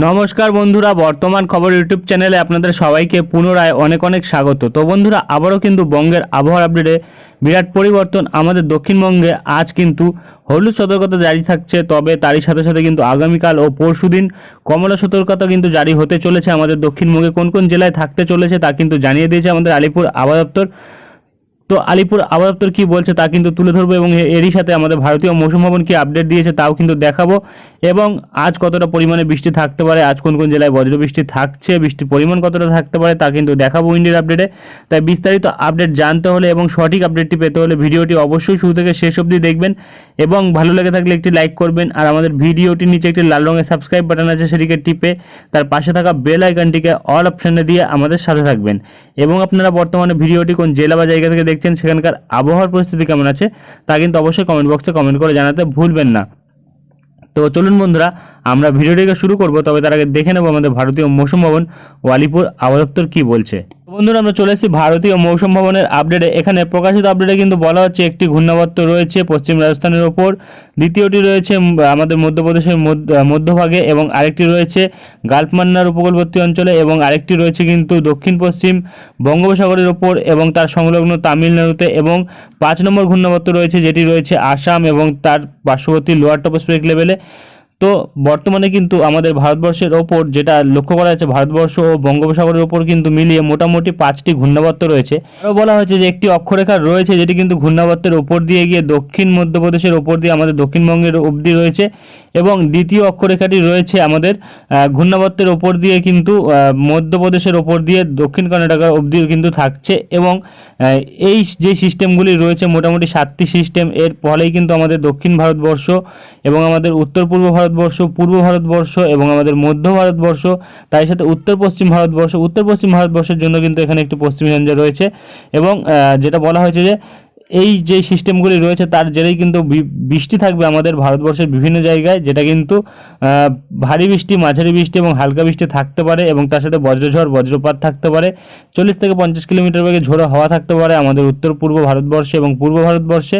নমস্কার বন্ধুরা, বর্তমান খবর ইউটিউব চ্যানেলে আপনাদের সবাইকে পুনরায় অনেক অনেক স্বাগত। তো বন্ধুরা, আবারও কিন্তু বঙ্গের আবহাওয়ার আপডেটে বিরাট পরিবর্তন আমাদের দক্ষিণবঙ্গে। আজ কিন্তু হলুদ সতর্কতা জারি থাকছে, তবে তারই সাথে সাথে কিন্তু আগামীকাল ও পরশুদিন কমলা সতর্কতা কিন্তু জারি হতে চলেছে আমাদের দক্ষিণবঙ্গে। কোন কোন জেলায় থাকতে চলেছে তা কিন্তু জানিয়ে দিয়েছে আমাদের আলিপুর আবহাওয়া দপ্তর। তো আলিপুর আবহাওয়া দপ্তর কী বলছে তা কিন্তু তুলে ধরবো এবং এরই সাথে আমাদের ভারতীয় মৌসুম ভবন কি আপডেট দিয়েছে তাও কিন্তু দেখাবো। এবং আজ কতটা পরিমাণে বৃষ্টি থাকতে পারে, আজ কোন কোন জেলায় বজ্র বৃষ্টি থাকছে, বৃষ্টির পরিমাণ কতটা থাকতে পারে তা কিন্তু দেখাবো ইন্ডিয়ার আপডেটে তাই বিস্তারিত আপডেট জানতে হলে এবং সঠিক আপডেটটি পেতে হলে ভিডিওটি অবশ্যই শুরু থেকে শেষ অবধি দেখবেন এবং ভালো লেগে থাকলে একটি লাইক করবেন। আর আমাদের ভিডিওটির নিচে একটি লাল রঙের সাবস্ক্রাইব বাটন আছে সেটিকে টিপে তার পাশে থাকা বেল আইকনটিকে অল অপশানে দিয়ে আমাদের সাথে থাকবেন। এবং আপনারা বর্তমানে ভিডিওটি কোন জেলা বা জায়গা থেকে দেখছেন, সেখানকার আবহাওয়ার পরিস্থিতি কেমন আছে, তা কিন্তু অবশ্যই কমেন্ট বক্সে কমেন্ট করে জানাতে ভুলবেন না। তো চলুন বন্ধুরা আমরা ভিডিওটিকে শুরু করব, তবে তার আগে দেখে নেব আমাদের ভারতীয় মৌসুম ভবন ওয়ালিপুর আবহাওয়া কী বলছে। বন্ধুরা, আমরা চলে এসেছি ভারতীয় মৌসুম ভবনের আপডেটে এখানে প্রকাশিত আপডেটে কিন্তু বলা হচ্ছে, একটি ঘূর্ণাবর্ত রয়েছে পশ্চিম রাজস্থানের ওপর, দ্বিতীয়টি রয়েছে আমাদের মধ্যপ্রদেশের মধ্য- মধ্যভাগে এবং আরেকটি রয়েছে গালফমান্নার উপকূলবর্তী অঞ্চলে এবং আরেকটি রয়েছে কিন্তু দক্ষিণ পশ্চিম বঙ্গোপসাগরের ওপর এবং তার সংলগ্ন তামিলনাড়ুতে এবং পাঁচ নম্বর ঘূর্ণাবর্ত রয়েছে, যেটি রয়েছে আসাম এবং তার পার্শ্ববর্তী লোয়ার টপোস্ফেরিক লেভেলে তো বর্তমানে কিন্তু আমাদের ভারতবর্ষের ওপর যেটা লক্ষ্য করা যাচ্ছে, ভারতবর্ষ ও বঙ্গোপসাগরের ওপর কিন্তু মিলিয়ে মোটামুটি পাঁচটি ঘূর্ণাবর্ত রয়েছে। আরও বলা হয়েছে যে একটি অক্ষরেখা রয়েছে যেটি কিন্তু ঘূর্ণাবর্তের ওপর দিয়ে গিয়ে দক্ষিণ মধ্যপ্রদেশের ওপর দিয়ে আমাদের দক্ষিণবঙ্গের অবধি রয়েছে এবং দ্বিতীয় অক্ষরেখাটি রয়েছে আমাদের ঘূর্ণাবর্তের ওপর দিয়ে কিন্তু মধ্যপ্রদেশের ওপর দিয়ে দক্ষিণ কর্ণাটকার অবধি কিন্তু থাকছে এবং এই যে সিস্টেমগুলি রয়েছে মোটামুটি সাতটি সিস্টেম, এর ফলেই কিন্তু আমাদের দক্ষিণ ভারতবর্ষ এবং আমাদের উত্তর পূর্ব ভারতবর্ষ, পূর্ব ভারতবর্ষ এবং আমাদের মধ্য ভারতবর্ষ, তাই সাথে উত্তর পশ্চিম ভারতবর্ষ। উত্তর পশ্চিম ভারতবর্ষের জন্য কিন্তু এখানে একটি পশ্চিমী রেঞ্জার রয়েছে এবং যেটা বলা হয়েছে যে এই যে সিস্টেমগুলি রয়েছে তার জেরেই কিন্তু বৃষ্টি থাকবে আমাদের ভারতবর্ষের বিভিন্ন জায়গায়, যেটা কিন্তু ভারী বৃষ্টি, মাঝারি বৃষ্টি এবং হালকা বৃষ্টি থাকতে পারে এবং তার সাথে বজ্রঝড়, বজ্রপাত থাকতে পারে। চল্লিশ থেকে পঞ্চাশ কিলোমিটার বেগে ঝোড়ো হাওয়া থাকতে পারে আমাদের উত্তর পূর্ব ভারতবর্ষে এবং পূর্ব ভারতবর্ষে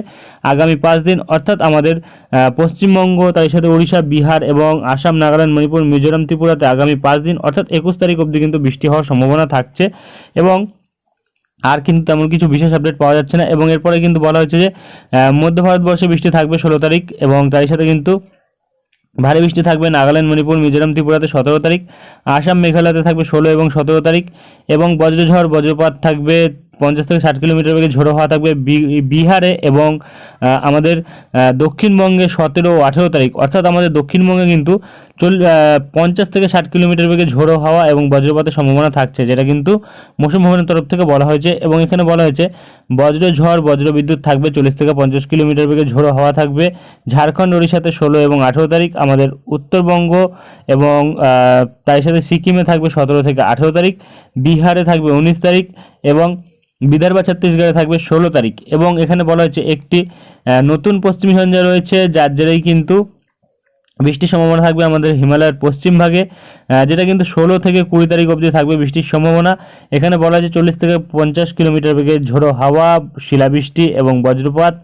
আগামী পাঁচ দিন। অর্থাৎ আমাদের পশ্চিমবঙ্গ, তার সাথে ওড়িশা, বিহার এবং আসাম, নাগাল্যান্ড, মণিপুর, মিজোরাম, ত্রিপুরাতে আগামী পাঁচ দিন, অর্থাৎ একুশ তারিখ অবধি কিন্তু বৃষ্টি হওয়ার সম্ভাবনা থাকছে এবং আর কিন্তু তেমন কিছু বিশেষ আপডেট পাওয়া যাচ্ছে না এবং এরপরে কিন্তু বলা হচ্ছে যে মধ্য ভারতবর্ষে বৃষ্টি থাকবে ষোলো তারিখ এবং তারই সাথে কিন্তু ভারী বৃষ্টি থাকবে নাগাল্যান্ড, মণিপুর, মিজোরাম, ত্রিপুরাতে সতেরো তারিখ, আসাম, মেঘালয়তে থাকবে ষোলো এবং সতেরো তারিখ এবং বজ্রঝড়, বজ্রপাত থাকবে পঞ্চাশ থেকে ষাট কিলোমিটার বেগে ঝোড়ো হওয়া থাকবে বিহারে এবং আমাদের দক্ষিণবঙ্গে সতেরো ও আঠেরো তারিখ। অর্থাৎ আমাদের দক্ষিণবঙ্গে কিন্তু চল পঞ্চাশ থেকে ষাট কিলোমিটার বেগে ঝোড়ো হাওয়া এবং বজ্রপাতের সম্ভাবনা থাকছে, যেটা কিন্তু মৌসুম ভবনের তরফ থেকে বলা হয়েছে এবং এখানে বলা হয়েছে, বজ্র ঝড়, বজ্র বিদ্যুৎ থাকবে, চল্লিশ থেকে পঞ্চাশ কিলোমিটার বেগে ঝোড়ো হাওয়া থাকবে। ঝাড়খণ্ড, ওড়িশাতে ষোলো এবং আঠেরো তারিখ, আমাদের উত্তরবঙ্গ এবং তার সাথে সিকিমে থাকবে সতেরো থেকে আঠেরো তারিখ, বিহারে থাকবে উনিশ তারিখ এবং বিদর্ভ ছত্তিশগড়ে থাকবে ষোলো তারিখ এবং এখানে বলা হয়েছে একটি নতুন পশ্চিমী ঝঞ্ঝা রয়েছে, যার জেরেই কিন্তু বৃষ্টির সম্ভাবনা থাকবে আমাদের হিমালয়ের পশ্চিম ভাগে যেটা কিন্তু ষোলো থেকে কুড়ি তারিখ অবধি থাকবে বৃষ্টির সম্ভাবনা। এখানে বলা আছে চল্লিশ থেকে পঞ্চাশ কিলোমিটার বেগে ঝোড়ো হাওয়া, শিলাবৃষ্টি এবং বজ্রপাত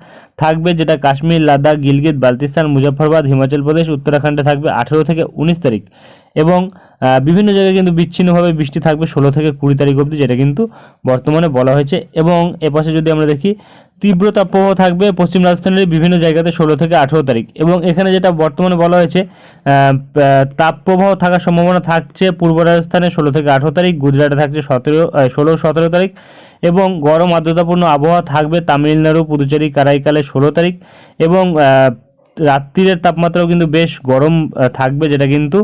থাকবে, যেটা কাশ্মীর, লাদাখ, গিলগিত, বালতিস্তান, মুজফ্ফরবাদ, হিমাচল প্রদেশ, উত্তরাখণ্ডে থাকবে আঠেরো থেকে উনিশ তারিখ। এবং বিভিন্ন জায়গায় কিন্তু বিচ্ছিন্নভাবে বৃষ্টি থাকবে ষোলো থেকে কুড়ি তারিখ অবধি, যেটা কিন্তু বর্তমানে বলা হয়েছে। এবং এপাশে যদি আমরা দেখি, তীব্র তাপপ্রবাহ থাকবে পশ্চিম রাজস্থানের বিভিন্ন জায়গাতে ষোলো থেকে আঠেরো তারিখ। এবং এখানে যেটা বর্তমানে বলা হয়েছে তাপপ্রবাহ থাকার সম্ভাবনা থাকছে পূর্ব রাজস্থানে ষোলো থেকে আঠেরো তারিখ, গুজরাটে থাকছে সতেরো ষোলো, সতেরো তারিখ। এবং গরম আর্দ্রতাপূর্ণ আবহাওয়া থাকবে তামিলনাড়ু, পুদুচেরি, কারাইকালে ষোলো তারিখ। এবং রাত্রিরের তাপমাত্রাও কিন্তু বেশ গরম থাকবে, যেটা কিন্তু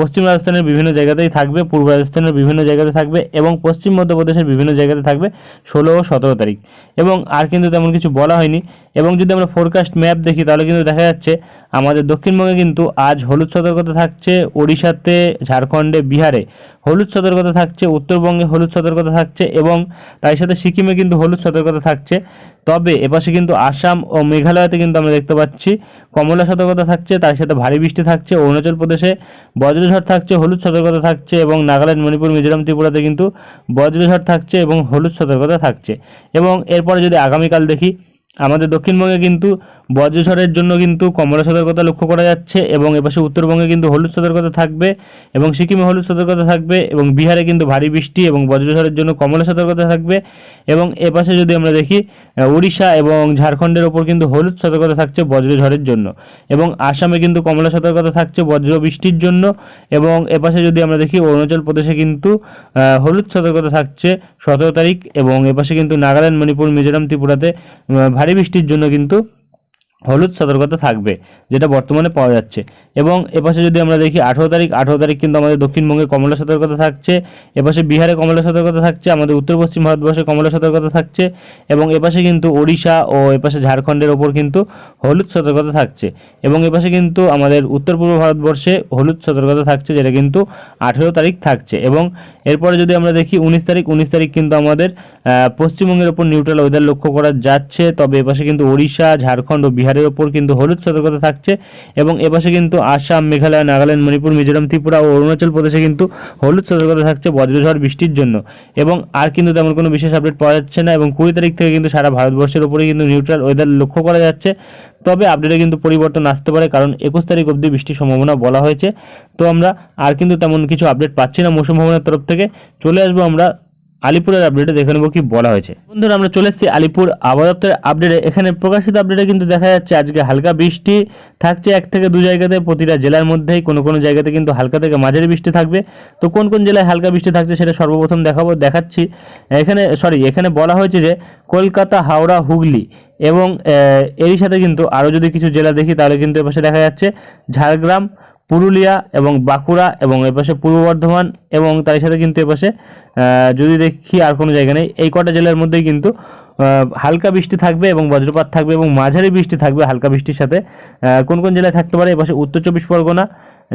পশ্চিম রাজস্থানের বিভিন্ন জায়গাতেই থাকবে, পূর্ব রাজস্থানের বিভিন্ন জায়গাতে থাকবে এবং পশ্চিম মধ্যপ্রদেশের বিভিন্ন জায়গাতে থাকবে ষোলো ও সতেরো তারিখ। এবং আর কিন্তু তেমন কিছু বলা হয়নি। এবং যদি আমরা ফোরকাস্ট ম্যাপ দেখি, তাহলে কিন্তু দেখা যাচ্ছে, আমাদের দক্ষিণবঙ্গে কিন্তু আজ হলুদ সতর্কতা থাকছে, ওড়িশাতে ঝাড়খণ্ডে বিহারে হলুদ সতর্কতা থাকছে, উত্তরবঙ্গে হলুদ সতর্কতা থাকছে এবং তার সাথে সিকিমে কিন্তু হলুদ সতর্কতা থাকছে। তবে এপাশে কিন্তু আসাম ও মেঘালয়তে কিন্তু আমরা দেখতে পাচ্ছি কমলা সতর্কতা থাকছে, তার সাথে ভারী বৃষ্টি থাকছে, অরুণাচল প্রদেশে বজ্রঝড় থাকছে, হলুদ সতর্কতা থাকছে এবং নাগাল্যান্ড, মণিপুর, মিজোরাম, ত্রিপুরাতে কিন্তু বজ্রঝড় থাকছে এবং হলুদ সতর্কতা থাকছে। এবং এরপরে যদি আগামীকাল দেখি আমাদের দক্ষিণবঙ্গে কিন্তু বজ্রঝড়ের জন্য কিন্তু কমলা সতর্কতা লক্ষ্য করা যাচ্ছে এবং এপাশে উত্তরবঙ্গে কিন্তু হলুদ সতর্কতা থাকবে এবং সিকিমে হলুদ সতর্কতা থাকবে এবং বিহারে কিন্তু ভারী বৃষ্টি এবং বজ্রঝড়ের জন্য কমলা সতর্কতা থাকবে এবং এপাশে যদি আমরা দেখি উড়িষ্যা এবং ঝাড়খণ্ডের ওপর কিন্তু হলুদ সতর্কতা থাকছে বজ্রঝড়ের জন্য এবং আসামে কিন্তু কমলা সতর্কতা থাকছে বজ্র বৃষ্টির জন্য এবং এপাশে যদি আমরা দেখি অরুণাচল প্রদেশে কিন্তু হলুদ সতর্কতা থাকছে সতেরো তারিখ এবং এপাশে কিন্তু নাগাল্যান্ড মণিপুর মিজোরাম ত্রিপুরাতে আহ, ভারী বৃষ্টির জন্য কিন্তু হলুদ সতর্কতা থাকবে যেটা বর্তমানে পাওয়া যাচ্ছে। এবং এপাশে যদি আমরা দেখি আঠেরো তারিখ আঠেরো তারিখ কিন্তু আমাদের দক্ষিণবঙ্গে কমলা সতর্কতা থাকছে, এপাশে বিহারে কমলা সতর্কতা থাকছে, আমাদের উত্তর পশ্চিম ভারতবর্ষে কমলা সতর্কতা থাকছে, এবং এপাশে কিন্তু ওড়িশা ও এপাশে ঝাড়খণ্ডের ওপর কিন্তু হলুদ সতর্কতা থাকছে, এবং এপাশে কিন্তু আমাদের উত্তর পূর্ব ভারতবর্ষে হলুদ সতর্কতা থাকছে, যেটা কিন্তু আঠেরো তারিখ থাকছে, এবং এরপরে যদি আমরা দেখি উনিশ তারিখ উনিশ তারিখ কিন্তু আমাদের পশ্চিমবঙ্গের ওপর নিউট্রাল ওয়েদার লক্ষ্য করা যাচ্ছে, তবে এপাশে কিন্তু ওড়িশা, ঝাড়খণ্ড ও বিহারের ওপর কিন্তু হলুদ সতর্কতা থাকছে, এবং এপাশে কিন্তু আসাম, মেঘালয়, নাগাল্যান্ড, মণিপুর, মিজোরাম, ত্রিপুরা ও অরুণাচল প্রদেশে কিন্তু হলুদ সতর্কতা থাকছে বজ্রঝড় বৃষ্টির জন্য। এবং আর কিন্তু তেমন কোনো বিশেষ আপডেট পাওয়া যাচ্ছে না এবং কুড়ি তারিখ থেকে কিন্তু সারা ভারতবর্ষের ওপরে কিন্তু নিউট্রাল ওয়েদার লক্ষ্য করা যাচ্ছে। তবে আপডেটে কিন্তু পরিবর্তন আসতে পারে কারণ একুশ তারিখ অবধি বৃষ্টির সম্ভাবনা বলা হয়েছে। তো আমরা আর কিন্তু তেমন কিছু আপডেট পাচ্ছি না মৌসুম ভবনের তরফ থেকে। চলে আসব আমরা আলিপুরের আপডেটে দেখে নেব কি বলা হয়েছে। বন্ধুরা, আমরা চলে এসেছি আলিপুর আবহাওয়া দপ্তরের আপডেটে এখানে প্রকাশিত আপডেটে কিন্তু দেখা যাচ্ছে আজকে হালকা বৃষ্টি থাকছে এক থেকে দু জায়গাতে। প্রতিটা জেলার মধ্যেই কোনো কোনো জায়গাতে কিন্তু হালকা থেকে মাঝারি বৃষ্টি থাকবে। তো কোন কোন জেলায় হালকা বৃষ্টি থাকছে সেটা সর্বপ্রথম দেখাবো, দেখাচ্ছি। এখানে সরি এখানে বলা হয়েছে যে কলকাতা, হাওড়া, হুগলি এবং এরই সাথে কিন্তু আরও যদি কিছু জেলা দেখি তাহলে কিন্তু এপাশে দেখা যাচ্ছে ঝাড়গ্রাম পুরুলিয়া এবং বাঁকুড়া এবং এপাশে পূর্ব বর্ধমান এবং তার সাথে কিন্তু এপাশে যদি দেখি আর কোনো জায়গা নেই, এই কটা জেলার মধ্যেই কিন্তু হালকা বৃষ্টি থাকবে এবং বজ্রপাত থাকবে এবং মাঝারি বৃষ্টি থাকবে হালকা বৃষ্টির সাথে। কোন কোন জেলায় থাকতে পারে? এপাশে উত্তর চব্বিশ পরগনা,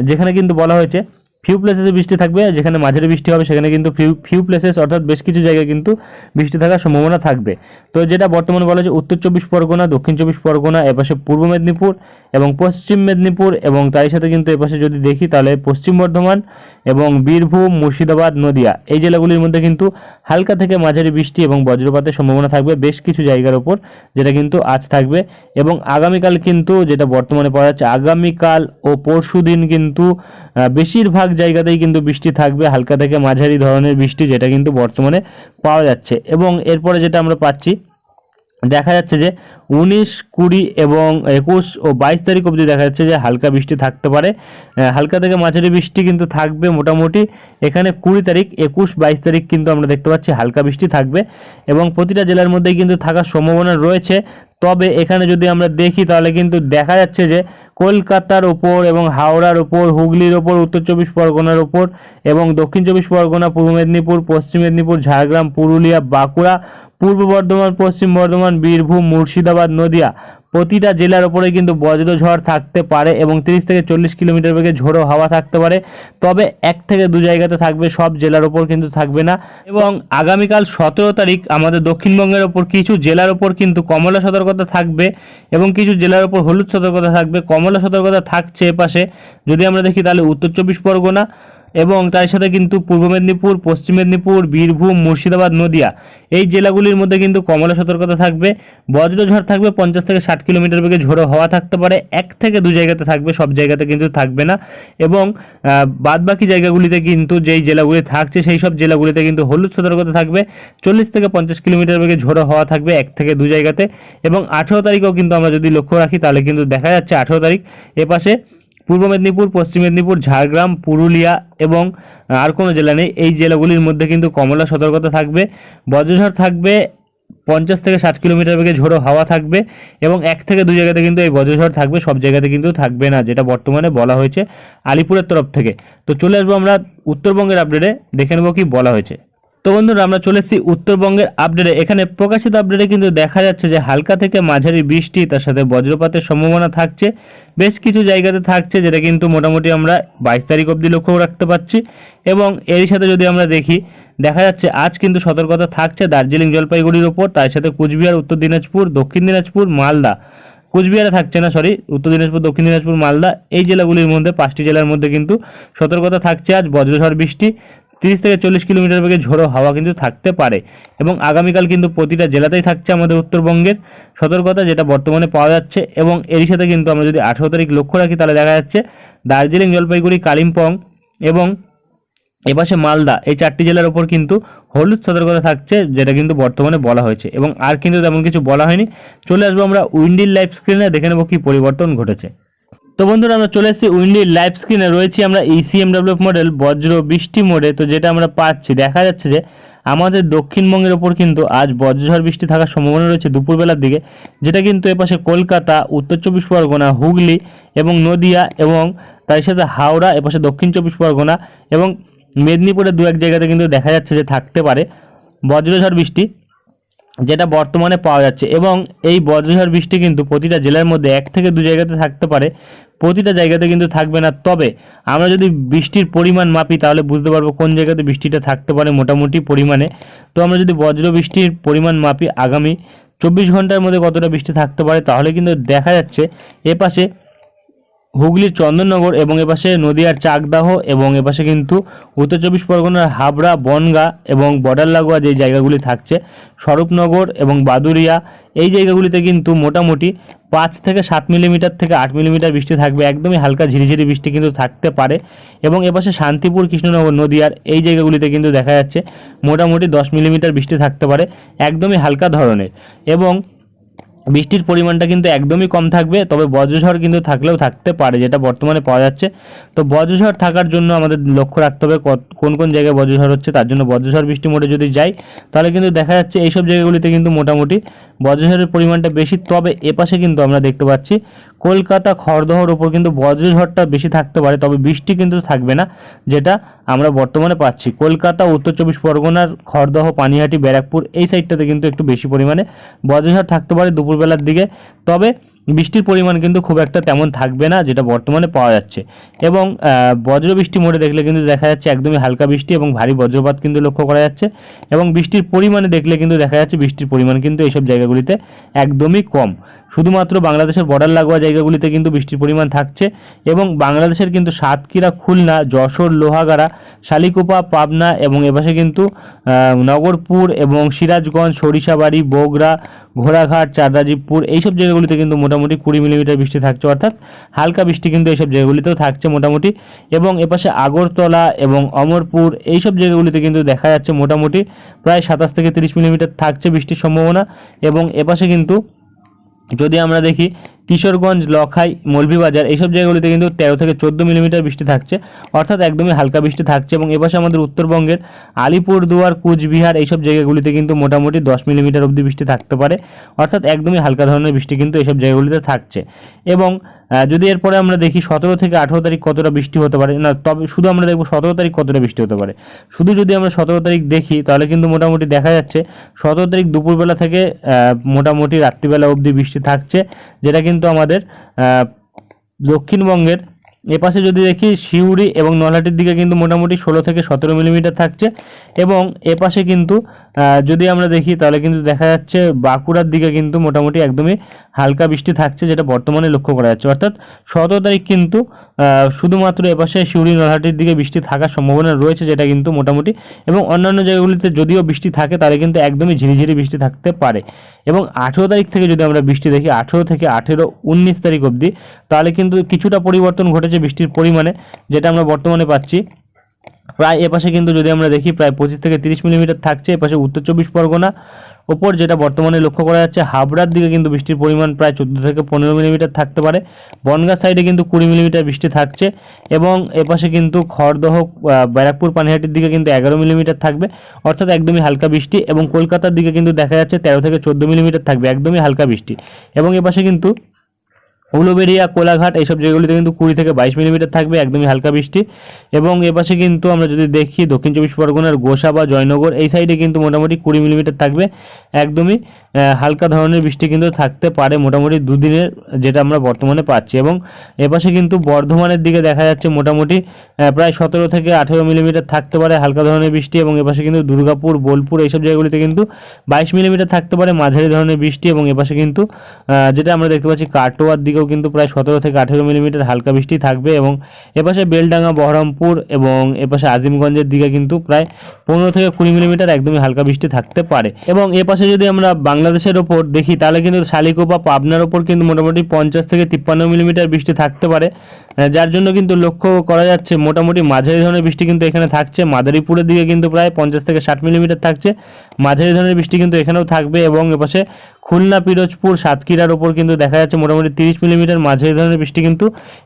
যেখানে কিন্তু বলা হয়েছে ফিউ প্লেসেসে বৃষ্টি থাকবে যেখানে মাঝারি বৃষ্টি হবে সেখানে কিন্তু ফিউ ফিউ প্লেসেস অর্থাৎ বেশ কিছু জায়গায় কিন্তু বৃষ্টি থাকার সম্ভাবনা থাকবে। তো যেটা বর্তমানে বলা হয়েছে উত্তর চব্বিশ পরগনা, দক্ষিণ চব্বিশ পরগনা, এপাশে পূর্ব মেদিনীপুর এবং পশ্চিম মেদিনীপুর এবং তারই সাথে কিন্তু এপাশে যদি দেখি তাহলে পশ্চিম বর্ধমান এবং বীরভূম, মুর্শিদাবাদ, নদিয়া এই জেলাগুলির মধ্যে কিন্তু হালকা থেকে মাঝারি বৃষ্টি এবং বজ্রপাতের সম্ভাবনা থাকবে বেশ কিছু জায়গার ওপর যেটা কিন্তু আজ থাকবে। এবং আগামীকাল কিন্তু যেটা বর্তমানে পাওয়া যাচ্ছে আগামীকাল ও পরশু দিন কিন্তু বেশিরভাগ জায়গাতেই কিন্তু বৃষ্টি থাকবে, হালকা থেকে মাঝারি ধরনের বৃষ্টি যেটা কিন্তু বর্তমানে পাওয়া যাচ্ছে। এবং এরপরে যেটা আমরা পাচ্ছি, দেখা যাচ্ছে যে উনিশ, কুড়ি এবং একুশ ও বাইশ তারিখ অবধি দেখা যাচ্ছে যে হালকা বৃষ্টি থাকতে পারে। হালকা থেকে মাঝারি বৃষ্টি কিন্তু থাকবে মোটামুটি। এখানে কুড়ি তারিখ, একুশ, বাইশ তারিখ কিন্তু আমরা দেখতে পাচ্ছি হালকা বৃষ্টি থাকবে। এবং প্রতিটা জেলার মধ্যেই কিন্তু থাকার সম্ভাবনা রয়েছে। তবে এখানে যদি আমরা দেখি, তাহলে কিন্তু দেখা যাচ্ছে যে কলকাতার ওপর এবং হাওড়ার ওপর হুগলির ওপর উত্তর চব্বিশ পরগনার ওপর এবং দক্ষিণ চব্বিশ পরগনা, পূর্ব মেদিনীপুর, পশ্চিম মেদিনীপুর, ঝাড়গ্রাম, পুরুলিয়া, বাঁকুড়া, পূর্ব বর্ধমান, পশ্চিম বর্ধমান, বীরভূম, মুর্শিদাবাদ, নদিয়া। প্রতিটা জেলার ওপরে কিন্তু বজ্র ঝড় থাকতে পারে এবং তিরিশ থেকে চল্লিশ কিলোমিটার বেগে ঝোড়ো হাওয়া থাকতে পারে। তবে এক থেকে দু জায়গাতে থাকবে, সব জেলার ওপর কিন্তু থাকবে না। এবং আগামীকাল সতেরো তারিখ আমাদের দক্ষিণবঙ্গের ওপর কিছু জেলার ওপর কিন্তু কমলা সতর্কতা থাকবে এবং কিছু জেলার ওপর হলুদ সতর্কতা থাকবে। কমলা সতর্কতা থাকছে এপাশে। যদি আমরা দেখি তাহলে উত্তর চব্বিশ পরগনা এবং তার সাথে কিন্তু পূর্ব মেদিনীপুর, পশ্চিম মেদিনীপুর, বীরভূম, মুর্শিদাবাদ, নদিয়া। এই জেলাগুলির মধ্যে কিন্তু কমলা সতর্কতা থাকবে। বজ্রঝড় থাকবে পঞ্চাশ থেকে ষাট কিলোমিটার বেগে, ঝোড়ো হওয়া থাকতে পারে। এক থেকে দু জায়গাতে থাকবে, সব জায়গাতে কিন্তু থাকবে না। এবং বাদ বাকি জায়গাগুলিতে কিন্তু যেই জেলাগুলি থাকছে, সেই সব জেলাগুলিতে কিন্তু হলুদ সতর্কতা থাকবে। চল্লিশ থেকে পঞ্চাশ কিলোমিটার বেগে ঝোড়ো হওয়া থাকবে এক থেকে দু জায়গাতে। এবং আঠেরো তারিখেও কিন্তু আমরা যদি লক্ষ্য রাখি, তাহলে কিন্তু দেখা যাচ্ছে আঠেরো তারিখ এপাশে পূর্ব মেদিনীপুর, পশ্চিম মেদিনীপুর, ঝাড়গ্রাম, পুরুলিয়া এবং আর কোনো জেলা নেই। এই জেলাগুলির মধ্যে কিন্তু কমলা সতর্কতা থাকবে, বজ্রঝড় থাকবে, পঞ্চাশ থেকে ষাট কিলোমিটার বেগে ঝোড়ো হাওয়া থাকবে এবং এক থেকে দু জায়গাতে কিন্তু এই বজ্রঝড় থাকবে, সব জায়গাতে কিন্তু থাকবে না, যেটা বর্তমানে বলা হয়েছে আলিপুরের তরফ থেকে। তো চলে আসব আমরা উত্তরবঙ্গের আপডেটে দেখে নেব কি বলা হয়েছে। তো বন্ধুরা, আমরা চলে এসেছি উত্তরবঙ্গের আপডেটে এখানে প্রকাশিত আপডেটে কিন্তু দেখা যাচ্ছে যে হালকা থেকে মাঝারি বৃষ্টি, তার সাথে বজ্রপাতের সম্ভাবনা থাকছে। বেশ কিছু জায়গাতে থাকছে যেটা কিন্তু মোটামুটি আমরা বাইশ তারিখ অবধি লক্ষ্য রাখতে পারছি। এবং এরই সাথে যদি আমরা দেখি, দেখা যাচ্ছে আজ কিন্তু সতর্কতা থাকছে দার্জিলিং জলপাইগুড়ির ওপর, তার সাথে কুচবিহার, উত্তর দিনাজপুর, দক্ষিণ দিনাজপুর, মালদা। কুচবিহারে থাকছে না সরি উত্তর দিনাজপুর, দক্ষিণ দিনাজপুর, মালদা। এই জেলাগুলির মধ্যে, পাঁচটি জেলার মধ্যে কিন্তু সতর্কতা থাকছে আজ, বজ্রঝড় বৃষ্টি। তিরিশ থেকে চল্লিশ কিলোমিটার বেগে ঝোড়ো হাওয়া কিন্তু থাকতে পারে এবং আগামীকাল কিন্তু প্রতিটা জেলাতেই থাকছে আমাদের উত্তরবঙ্গের সতর্কতা যেটা বর্তমানে পাওয়া যাচ্ছে এবং এরই সাথে কিন্তু আমরা যদি আঠেরো তারিখ লক্ষ্য রাখি তাহলে দেখা যাচ্ছে দার্জিলিং, জলপাইগুড়ি, কালিম্পং এবং এপাশে মালদা এই চারটি জেলার ওপর কিন্তু হলুদ সতর্কতা থাকছে যেটা কিন্তু বর্তমানে বলা হয়েছে এবং আর কিন্তু তেমন কিছু বলা হয়নি। চলে আসব আমরা উইন্ডির লাইভ স্ক্রিনে, দেখে নেব কি পরিবর্তন ঘটেছে। তো বন্ধুরা, আমরা চলে এসেছি উইন্ডির লাইভ স্ক্রিনে রয়েছি আমরা E ইসিএমডাব্লিউ মডেল বজ্র বৃষ্টি মোডে তো যেটা আমরা পাচ্ছি, দেখা যাচ্ছে যে আমাদের দক্ষিণবঙ্গের ওপর কিন্তু আজ বজ্রঝড় বৃষ্টি থাকার সম্ভাবনা রয়েছে দুপুরবেলার দিকে, যেটা কিন্তু এপাশে কলকাতা, উত্তর চব্বিশ পরগনা, হুগলি এবং নদিয়া এবং তার সাথে হাওড়া, এপাশে দক্ষিণ চব্বিশ পরগনা এবং মেদিনীপুরের দু এক জায়গাতে কিন্তু দেখা যাচ্ছে যে থাকতে পারে বজ্রঝড় বৃষ্টি, যেটা বর্তমানে পাওয়া যাচ্ছে। এবং এই বজ্রঝড় বৃষ্টি কিন্তু প্রতিটা জেলার মধ্যে এক থেকে দু জায়গাতে থাকতে পারে। প্রতিটা জায়গাতে কিন্তু থাকবে না। তবে আমরা যদি বৃষ্টির পরিমাণ মাপি, তাহলে বুঝতে পারব কোন জায়গাতে বৃষ্টিটা থাকতে পারে মোটামুটি পরিমাণে। তো আমরা যদি বজ্র বৃষ্টির পরিমাণ মাপি, আগামী চব্বিশ ঘণ্টার মধ্যে কতটা বৃষ্টি থাকতে পারে, তাহলে কিন্তু দেখা যাচ্ছে এপাশে হুগলির চন্দননগর এবং এপাশে নদিয়ার চাকদাহ এবং এপাশে কিন্তু উত্তর চব্বিশ পরগনার হাবড়া, বনগা এবং বর্ডার লাগোয়া যে জায়গাগুলি থাকছে, স্বরূপনগর এবং বাদুরিয়া, এই জায়গাগুলিতে কিন্তু মোটামুটি পাঁচ থেকে সাত মিলিমিটার থেকে আট মিলিমিটার বৃষ্টি থাকবে, একদমই হালকা ঝিরিঝিরি বৃষ্টি কিন্তু থাকতে পারে এবং এপাশে শান্তিপুর, কৃষ্ণনগর, নদিয়ার এই জায়গাগুলিতে কিন্তু দেখা যাচ্ছে মোটামুটি দশ মিলিমিটার বৃষ্টি থাকতে পারে, একদমই হালকা ধরনের এবং বৃষ্টির পরিমাণটা কিন্তু একদমই কম থাকবে, তবে বজ্রঝড় কিন্তু থাকলেও থাকতে পারে, যেটা বর্তমানে পাওয়া যাচ্ছে। তো বজ্রঝড় থাকার জন্য আমাদের লক্ষ্য রাখতে হবে কোন কোন জায়গায় বজ্রঝড় হচ্ছে, তার জন্য বজ্রঝড় বৃষ্টি মোটে যদি যাই, তাহলে কিন্তু দেখা যাচ্ছে এইসব জায়গাগুলিতে কিন্তু মোটামুটি বজ্রঝড়ের পরিমাণটা বেশি, তবে এপাশে কিন্তু আমরা দেখতে পাচ্ছি কলকাতা খড়দহর ওপর কিন্তু বজ্রঝড়টা বেশি থাকতে পারে, তবে বৃষ্টি কিন্তু থাকবে না, যেটা আমরা বর্তমানে পাচ্ছি। কলকাতা, উত্তর চব্বিশ পরগনার খড়দহ, পানিহাটি, ব্যারাকপুর এই সাইডটাতে কিন্তু একটু বেশি পরিমাণে বজ্রঝড় থাকতে পারে দুপুরবেলার দিকে, তবে বৃষ্টির পরিমাণ কিন্তু খুব একটা তেমন থাকবে না, যেটা বর্তমানে পাওয়া যাচ্ছে। এবং বজ্র বৃষ্টি মোড়ে দেখলে কিন্তু দেখা যাচ্ছে একদমই হালকা বৃষ্টি এবং ভারী বজ্রপাত কিন্তু লক্ষ্য করা যাচ্ছে, এবং বৃষ্টির পরিমাণে দেখলে কিন্তু দেখা যাচ্ছে বৃষ্টির পরিমাণ কিন্তু এইসব জায়গাগুলিতে একদমই কম। শুধুমাত্র বাংলাদেশের বর্ডার লাগোয়া জায়গাগুলিতে কিন্তু বৃষ্টির পরিমাণ থাকছে এবং বাংলাদেশের কিন্তু সাতক্ষীরা, খুলনা, যশোর, লোহাগাড়া, শালিকোপা, পাবনা এবং এপাশে কিন্তু নগরপুর এবং সিরাজগঞ্জ, সরিষাবাড়ি, বগুড়া, ঘোড়াঘাট চাররাজীবপুর এইসব জায়গাগুলিতে কিন্তু মোটামুটি কুড়ি মিলিমিটার বৃষ্টি থাকছে। অর্থাৎ হালকা বৃষ্টি কিন্তু এইসব জায়গাগুলিতেও থাকছে মোটামুটি এবং এপাশে আগরতলা এবং অমরপুর এইসব জায়গাগুলিতে কিন্তু দেখা যাচ্ছে মোটামুটি প্রায় সাতাশ থেকে তিরিশ মিলিমিটার থাকছে বৃষ্টির সম্ভাবনা এবং এপাশে কিন্তু যদি আমরা দেখি কিশোরগঞ্জ, লখাই, মৌলভীবাজার এইসব জায়গাগুলিতে কিন্তু তেরো থেকে চোদ্দ মিলিমিটার বৃষ্টি থাকছে। অর্থাৎ একদমই হালকা বৃষ্টি থাকছে এবং এপাশে আমাদের উত্তরবঙ্গের আলিপুরদুয়ার কুচবিহার এইসব জায়গাগুলিতে কিন্তু মোটামুটি দশ মিলিমিটার অবধি বৃষ্টি থাকতে পারে। অর্থাৎ একদমই হালকা ধরনের বৃষ্টি কিন্তু এইসব জায়গাগুলিতে থাকছে। এবং যদি এরপরে আমরা দেখি সতেরো থেকে আঠেরো তারিখ কতটা বৃষ্টি হতে পারে, না, তবে শুধু আমরা দেখব সতেরো তারিখ কতটা বৃষ্টি হতে পারে। শুধু যদি আমরা সতেরো তারিখ দেখি, তাহলে কিন্তু মোটামুটি দেখা যাচ্ছে সতেরো তারিখ দুপুরবেলা থেকে মোটামুটি রাত্রিবেলা অবধি বৃষ্টি থাকছে, যেটা কিন্তু আমাদের দক্ষিণবঙ্গের এপাশে যদি দেখি সিউড়ি এবং নলহাটির দিকে কিন্তু মোটামুটি ষোলো থেকে সতেরো মিলিমিটার থাকছে এবং এপাশে কিন্তু যদি আমরা দেখি, তাহলে কিন্তু দেখা যাচ্ছে বাঁকুড়ার দিকে কিন্তু মোটামুটি একদমই হালকা বৃষ্টি থাকছে, যেটা বর্তমানে লক্ষ্য করা যাচ্ছে। অর্থাৎ সতেরো তারিখ কিন্তু শুধুমাত্র এপাশে সিউড়ি নলহাটির দিকে বৃষ্টি থাকার সম্ভাবনা রয়েছে, যেটা কিন্তু মোটামুটি, এবং অন্যান্য জায়গাগুলিতে যদিও বৃষ্টি থাকে, তাহলে কিন্তু একদমই ঝিরিঝিরি বৃষ্টি থাকতে পারে। এবং আঠেরো তারিখ থেকে যদি আমরা বৃষ্টি দেখি, আঠেরো থেকে আঠেরো উনিশ তারিখ অবধি, তাহলে কিন্তু কিছুটা পরিবর্তন ঘটেছে বৃষ্টির পরিমাণে, যেটা আমরা বর্তমানে পাচ্ছি। প্রায় এপাশে কিন্তু যদি আমরা দেখি প্রায় পঁচিশ থেকে তিরিশ মিলিমিটার থাকছে এপাশে উত্তর চব্বিশ পরগনা। ওপর যেটা বর্তমানে লক্ষ্য করা যাচ্ছে, হাবড়ার দিকে কিন্তু বৃষ্টির পরিমাণ প্রায় চোদ্দ থেকে পনেরো মিলিমিটার থাকতে পারে। বনগাঁ সাইডে কিন্তু কুড়ি মিলিমিটার বৃষ্টি থাকছে এবং এপাশে কিন্তু খড়দহ ব্যারাকপুর, পানিহাটির দিকে কিন্তু এগারো মিলিমিটার থাকবে। অর্থাৎ একদমই হালকা বৃষ্টি এবং কলকাতার দিকে কিন্তু দেখা যাচ্ছে তেরো থেকে চোদ্দ মিলিমিটার থাকবে, একদমই হালকা বৃষ্টি। এবং এপাশে কিন্তু উলুবেড়িয়া, কোলাঘাট এইসব জায়গাগুলিতে কিন্তু কুড়ি থেকে বাইশ মিলিমিটার থাকবে, একদমই হালকা বৃষ্টি। এবং এপাশে কিন্তু আমরা যদি দেখি দক্ষিণ চব্বিশ পরগনার গোসা বা জয়নগর, এই সাইডে কিন্তু মোটামুটি কুড়ি মিলিমিটার থাকবে, একদমই। হালকা ধরনের বৃষ্টি কিন্তু থাকতে পারে মোটামুটি দুদিনের, যেটা আমরা বর্তমানে পাচ্ছি। এবং এপাশে কিন্তু বর্ধমানের দিকে দেখা যাচ্ছে মোটামুটি প্রায় সতেরো থেকে আঠেরো মিলিমিটার থাকতে পারে হালকা ধরনের বৃষ্টি এবং এপাশে কিন্তু দুর্গাপুর, বোলপুর এইসব জায়গাগুলিতে কিন্তু বাইশ মিলিমিটার থাকতে পারে মাঝারি ধরনের বৃষ্টি এবং এপাশে কিন্তু যেটা আমরা দেখতে পাচ্ছি কাটোয়ার দিকেও কিন্তু প্রায় সতেরো থেকে আঠেরো মিলিমিটার হালকা বৃষ্টি থাকবে এবং এপাশে বেলডাঙ্গা, বহরমপুর এবং এপাশে আজিমগঞ্জের দিকে কিন্তু প্রায় পনেরো থেকে কুড়ি মিলিমিটার একদমই হালকা বৃষ্টি থাকতে পারে। এবং এপাশে যদি আমরা বাংলাদেশের ওপর দেখি, তাহলে কিন্তু শালিকো বা পাবনার ওপর কিন্তু মোটামুটি পঞ্চাশ থেকে তিপ্পান্ন মিলিমিটার বৃষ্টি থাকতে পারে। যার জন্য কিন্তু লক্ষ্য করা যাচ্ছে মোটামুটি মাঝারি ধরনের বৃষ্টি কিন্তু এখানে থাকছে। মাদারীপুরের দিকে কিন্তু প্রায় পঞ্চাশ থেকে ষাট মিলিমিটার থাকছে। মাঝারি ধরনের বৃষ্টি কিন্তু এখানেও থাকবে এবং এপাশে খুলনা, পিরোজপুর, সাতক্ষীরার ওপর কিন্তু দেখা যাচ্ছে মোটামুটি তিরিশ মিলিমিটার মাঝারি ধরনের বৃষ্টি কিন্তু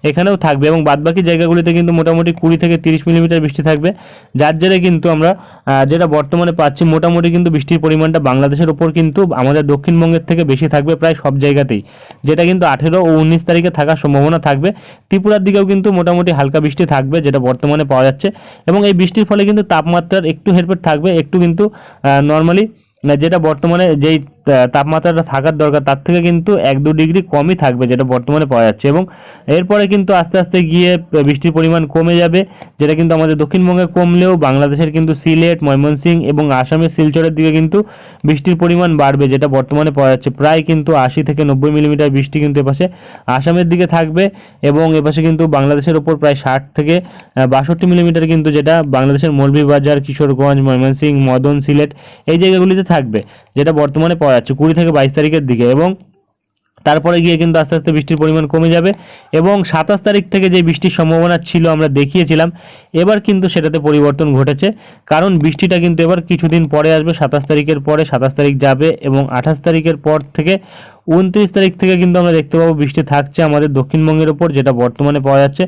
এখানেও থাকবে এবং বাদবাকি জায়গাগুলিতে কিন্তু মোটামুটি কুড়ি থেকে তিরিশ মিলিমিটার বৃষ্টি থাকবে। যার জেরে কিন্তু আমরা যেটা বর্তমানে পাচ্ছি মোটামুটি কিন্তু বৃষ্টির পরিমাণটা বাংলাদেশের ওপর কিন্তু আমাদের দক্ষিণবঙ্গের থেকে বেশি থাকবে প্রায় সব জায়গাতেই, যেটা কিন্তু আঠেরো ও উনিশ তারিখে থাকার সম্ভাবনা থাকবে। ত্রিপুরার দিকেও কিন্তু মোটামুটি হালকা বৃষ্টি থাকবে, যেটা বর্তমানে পাওয়া যাচ্ছে। এবং এই বৃষ্টির ফলে কিন্তু তাপমাত্রার একটু হেরফের থাকবে, একটু কিন্তু নর্মালি যেটা বর্তমানে যেই তাপমাত্রাটা থাকার দরকার, তার থেকে কিন্তু এক দু ডিগ্রি কমই থাকবে যেটা বর্তমানে পাওয়া যাচ্ছে। এবং এরপরে কিন্তু আস্তে আস্তে গিয়ে বৃষ্টির পরিমাণ কমে যাবে, যেটা কিন্তু আমাদের দক্ষিণবঙ্গে কমলেও বাংলাদেশের কিন্তু সিলেট, ময়মনসিংহ এবং আসামের শিলচরের দিকে কিন্তু বৃষ্টির পরিমাণ বাড়বে, যেটা বর্তমানে পাওয়া যাচ্ছে। প্রায় কিন্তু আশি থেকে নব্বই মিলিমিটার বৃষ্টি কিন্তু এপাশে আসামের দিকে থাকবে এবং এপাশে কিন্তু বাংলাদেশের ওপর প্রায় ষাট থেকে বাষট্টি মিলিমিটার কিন্তু যেটা বাংলাদেশের মৌলভীবাজার, কিশোরগঞ্জ, ময়মনসিংহ, মদন, সিলেট এই জায়গাগুলিতে থাকবে, যেটা বর্তমানে পাওয়া যাচ্ছে কুড়ি থেকে বাইশ তারিখের দিকে এবং তারপরে গিয়ে কিন্তু আস্তে আস্তে বৃষ্টির পরিমাণ কমে যাবে এবং সাতাশ তারিখ থেকে যে বৃষ্টির সম্ভাবনা ছিল আমরা দেখিয়েছিলাম, এবার কিন্তু সেটাতে পরিবর্তন ঘটেছে। কারণ বৃষ্টিটা কিন্তু এবার কিছুদিন পরে আসবে, সাতাশ তারিখের পরে সাতাশ তারিখ যাবে এবং আঠাশ তারিখের পর থেকে উনত্রিশ তারিখ থেকে কিন্তু আমরা দেখতে পাবো বৃষ্টি থাকছে আমাদের দক্ষিণবঙ্গের ওপর, যেটা বর্তমানে পাওয়া যাচ্ছে।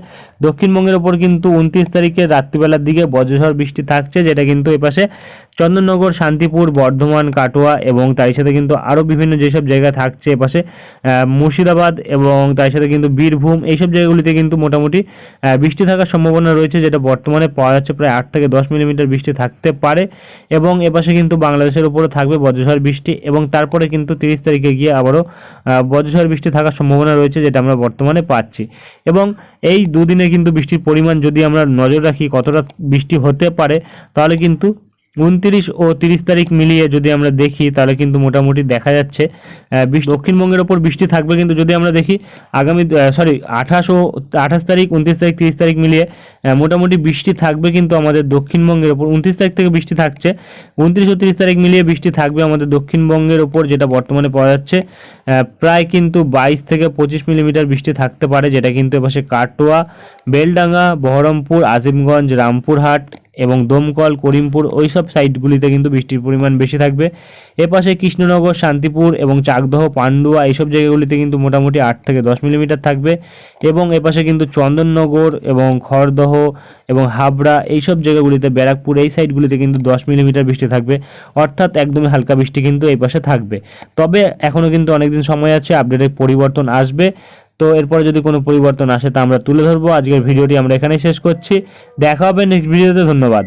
দক্ষিণবঙ্গের ওপর কিন্তু উনত্রিশ তারিখে রাত্রিবেলার দিকে বজ্রঝড় বৃষ্টি থাকছে, যেটা কিন্তু এপাশে চন্দননগর, শান্তিপুর, বর্ধমান, কাটোয়া এবং তার সাথে কিন্তু আরও বিভিন্ন যেসব জায়গা থাকছে এপাশে মুর্শিদাবাদ এবং তার সাথে কিন্তু বীরভূম, এইসব জায়গাগুলিতে কিন্তু মোটামুটি বৃষ্টি থাকার সম্ভাবনা রয়েছে, যেটা বর্তমানে পাওয়া যাচ্ছে প্রায় আট থেকে দশ মিলিমিটার বৃষ্টি থাকতে পারে এবং এপাশে কিন্তু বাংলাদেশের উপরে থাকবে বজ্রঝড় বৃষ্টি এবং তারপরে কিন্তু তিরিশ তারিখে গিয়ে আবারও বজ্রঝড় বৃষ্টি থাকার সম্ভাবনা রয়েছে যেটা আমরা বর্তমানে পাচ্ছি। এবং এই দুদিনে কিন্তু বৃষ্টির পরিমাণ যদি আমরা নজর রাখি কতটা বৃষ্টি হতে পারে, তাহলে কিন্তু উনত্রিশ ও তিরিশ তারিখ মিলিয়ে যদি আমরা দেখি, তাহলে কিন্তু মোটামুটি দেখা যাচ্ছে দক্ষিণবঙ্গের ওপর বৃষ্টি থাকবে কিন্তু যদি আমরা দেখি, আগামী সরি আঠাশ ও আঠাশ তারিখ, উনত্রিশ তারিখ, তিরিশ তারিখ মিলিয়ে মোটামুটি বৃষ্টি থাকবে কিন্তু আমাদের দক্ষিণবঙ্গের ওপর, উনত্রিশ তারিখ থেকে বৃষ্টি থাকছে, উনত্রিশ ও তিরিশ তারিখ মিলিয়ে বৃষ্টি থাকবে আমাদের দক্ষিণবঙ্গের ওপর, যেটা বর্তমানে পাওয়া যাচ্ছে প্রায় কিন্তু বাইশ থেকে পঁচিশ মিলিমিটার বৃষ্টি থাকতে পারে, যেটা কিন্তু এপাশে কাটোয়া, বেলডাঙ্গা, বহরমপুর, আজিমগঞ্জ, রামপুরহাট এবং দমকল, করিমপুর ওই সব সাইটগুলিতে কিন্তু বৃষ্টির পরিমাণ বেশি থাকবে। এপাশে কৃষ্ণনগর, শান্তিপুর এবং চাকদহ, পান্ডুয়া এইসব জায়গাগুলিতে কিন্তু মোটামুটি আট থেকে দশ মিলিমিটার থাকবে এবং এপাশে কিন্তু চন্দননগর এবং খড়দহ এবং হাবড়া এইসব জায়গাগুলিতে, ব্যারাকপুর এই সাইডগুলিতে কিন্তু দশ মিলিমিটার বৃষ্টি থাকবে। অর্থাৎ একদমই হালকা বৃষ্টি কিন্তু এই পাশে থাকবে। তবে এখনও কিন্তু অনেকদিন সময় আছে, আপডেটের পরিবর্তন আসবে। তো এরপরে যদি কোনো পরিবর্তন আসে, তা আমরা তুলে ধরবো। আজকের ভিডিওটি আমরা এখানেই শেষ করছি। দেখা হবে নেক্সট ভিডিওতে ধন্যবাদ।